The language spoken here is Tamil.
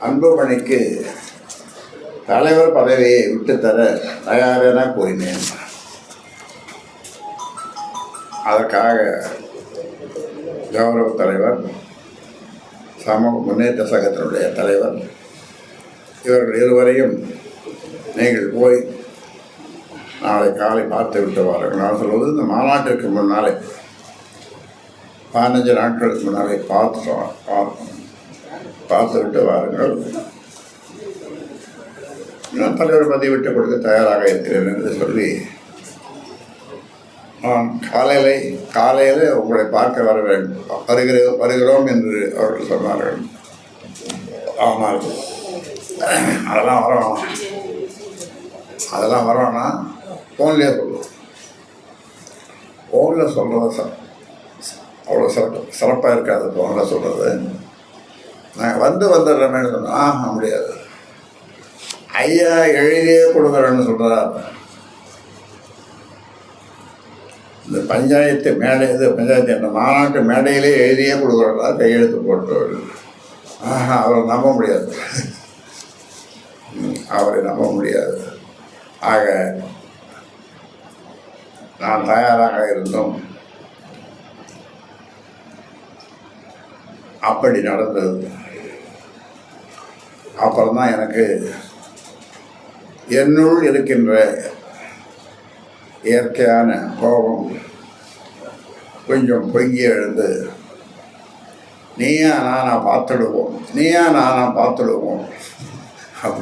அன்புமணிக்கு தலைவர் பதவியை விட்டுத்தர தயாரென கூறினேன். அதற்காக கௌரவ தலைவர் சமூக முன்னேற்ற சங்கத்தினுடைய தலைவர் இவர்கள் இருவரையும் நீங்கள் போய் நாளை காலை பார்த்து விட்டு வாருங்கள் நான் சொல்வது இந்த மாநாட்டிற்கு முன்னாலே பதினஞ்சு நாட்களுக்கு முன்னாலே பார்த்து பார்க்கணும் பார்த்து விட்டு வாருங்கள். நான் தலைவர் பதவி விட்டு கொடுக்க தயாராக இருக்கிறேன் என்று சொல்லி நான் காலையிலே காலையில் உங்களை பார்க்க வர வேண்டும் வருகிற வருகிறோம் என்று அவர்கள் சொன்னார்கள். ஆனால் அதெல்லாம் வரோம். அதெல்லாம் வரோன்னா ஃபோன்லேயே சொல்லுவோம். ஃபோனில் சொல்கிறது சார் அவ்வளோ சிறப்பு சிறப்பாக இருக்காது ஃபோனில் சொல்கிறது நாங்கள் வந்து வந்துடுறோமே சொன்னோம் ஆஹா முடியாது. ஐயா எழுதியே கொடுக்குறேன்னு சொல்கிறா இந்த பஞ்சாயத்து மேடை இது பஞ்சாயத்து அந்த மாநாட்டு மேடையிலே எழுதியே கொடுக்குறதா கையெழுத்து போட்டவர். ஆஹா அவரை நம்ப முடியாது. அவரை நம்ப முடியாது. ஆக நான் தயாராக இருந்தோம். அப்படி நடந்தது. அப்புறம் தான் எனக்கு என்னுள் இருக்கின்ற இயற்கையான கோபம் கொஞ்சம் பொங்கி எழுந்து நீயா நானா பார்த்துடுவோம் நீயா நானா பார்த்துடுவோம்.